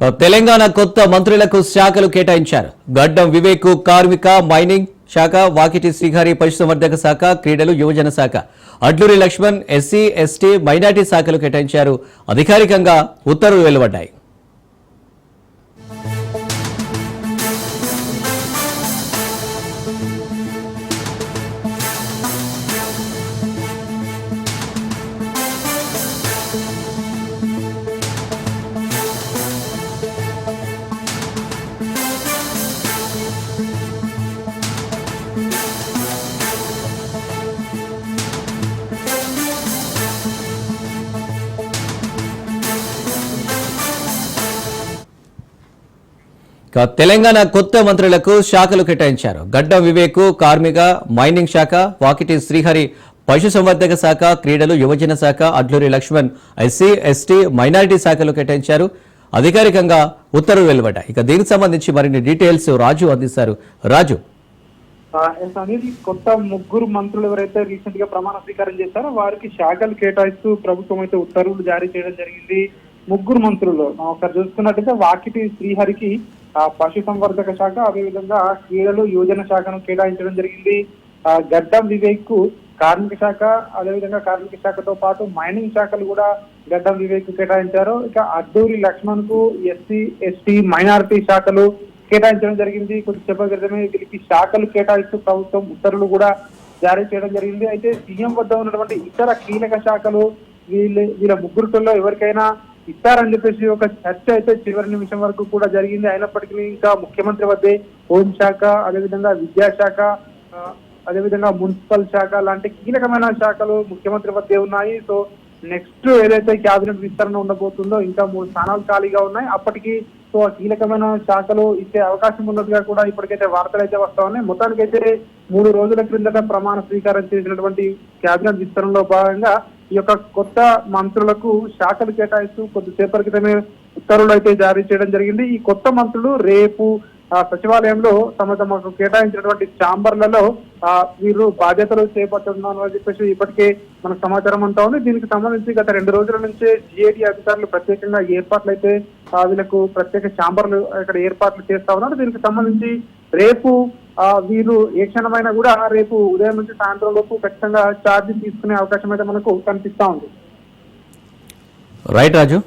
తెలంగాణ కొత్త మంత్రులకు శాఖలు కేటాయించారు. గడ్డం వివేక్ కార్మిక మైనింగ్ శాఖ వాకిటి శ్రీహరి పశుసంవర్ధక శాఖ క్రీడలు యువజన శాఖ. Adluri Laxman SC ST minority శాఖలు కేటాయించారు. అధికారికంగా ఉత్తర్వులు వెలువడ్డాయి. తెలంగాణ కొత్త మంత్రులకు శాఖలు కేటాయించారు. గడ్డం వివేక్ కార్మిక మైనింగ్ శాఖ వాకిటి శ్రీహరి పశుసంవర్ధక శాఖ క్రీడలు యువజన శాఖ Adluri Laxman SC ST minority శాఖలు కేటాయించారు. అధికారికంగా ఉత్తర్వులు వెలువడ్డాయి. ఇక దీనికి సంబంధించి మరిన్ని డీటెయిల్స్ రాజు అందిస్తారు. రాజు. అనేది కొత్త ముగ్గురు మంత్రులు ఎవరైతే రీసెంట్గా ప్రమాణ స్వీకారం చేశారో వారికి శాఖలు కేటాయిస్తూ ప్రభుత్వం అయితే ఉత్తర్వులు జారీ చేయడం జరిగింది. ముగ్గురు మంత్రులు. మనం ఒకసారి చూసుకున్నట్టయితే వాకిటి శ్రీహరికి ఆ, పశు సంవర్ధక శాఖ అదేవిధంగా క్రీడలు యువజన శాఖను కేటాయించడం జరిగింది. ఆ, గడ్డం వివేక్కు కార్మిక శాఖ అదేవిధంగా కార్మిక శాఖతో పాటు మైనింగ్ శాఖలు కూడా గడ్డం వివేక్ కేటాయించారు. ఇక అడ్డూరి లక్ష్మణ్కు ఎస్సీ ఎస్టీ మైనారిటీ శాఖలు కేటాయించడం జరిగింది. కొద్దిసేపటి క్రితమే వీరికి శాఖలు కేటాయిస్తూ ప్రభుత్వం ఉత్తర్వులు కూడా జారీ చేయడం జరిగింది. అయితే సీఎం వద్ద ఉన్నటువంటి ఇతర కీలక శాఖలు వీళ్ళ వీళ్ళ ముగ్గురులో ఎవరికైనా ఇస్తారని చెప్పేసి ఒక చర్చ అయితే చివరి నిమిషం వరకు కూడా జరిగింది. అయినప్పటికీ ఇంకా ముఖ్యమంత్రి వద్దే హోంశాఖ అదేవిధంగా విద్యాశాఖ అదేవిధంగా మున్సిపల్ శాఖ లాంటి కీలకమైన శాఖలు ముఖ్యమంత్రి వద్దే ఉన్నాయి. సో నెక్స్ట్ ఏదైతే క్యాబినెట్ విస్తరణ ఉండబోతుందో ఇంకా మూడు స్థానాలు ఖాళీగా ఉన్నాయి. అప్పటికి సో ఆ కీలకమైన శాఖలు ఇచ్చే అవకాశం ఉన్నట్టుగా కూడా ఇప్పటికైతే వార్తలు అయితే వస్తా ఉన్నాయి. మొత్తానికైతే మూడు రోజుల క్రిందట ప్రమాణ స్వీకారం చేసినటువంటి క్యాబినెట్ విస్తరణలో భాగంగా ఈ యొక్క కొత్త మంత్రులకు శాఖలు కేటాయిస్తూ కొద్దిసేపటి క్రితమే ఉత్తర్వులు అయితే జారీ చేయడం జరిగింది. ఈ కొత్త మంత్రులు రేపు ఆ సచివాలయంలో తమ తమకు కేటాయించినటువంటి ఛాంబర్లలో వీరు బాధ్యతలు చేపట్టున్నారు అని చెప్పేసి ఇప్పటికే మనకు సమాచారం అంతా ఉంది. దీనికి సంబంధించి గత రెండు రోజుల నుంచే జిఏడి అధికారులు ప్రత్యేకంగా ఏర్పాట్లు అయితే వీళ్ళకు ప్రత్యేక ఛాంబర్లు ఇక్కడ ఏర్పాట్లు చేస్తా ఉన్నారు. దీనికి సంబంధించి రేపు వీరు ఏ క్షణమైనా కూడా రేపు ఉదయం నుంచి సాయంత్రం లోపు ఖచ్చితంగా ఛార్జీ తీసుకునే అవకాశం అయితే మనకు కనిపిస్తా ఉంది. రైట్ రాజు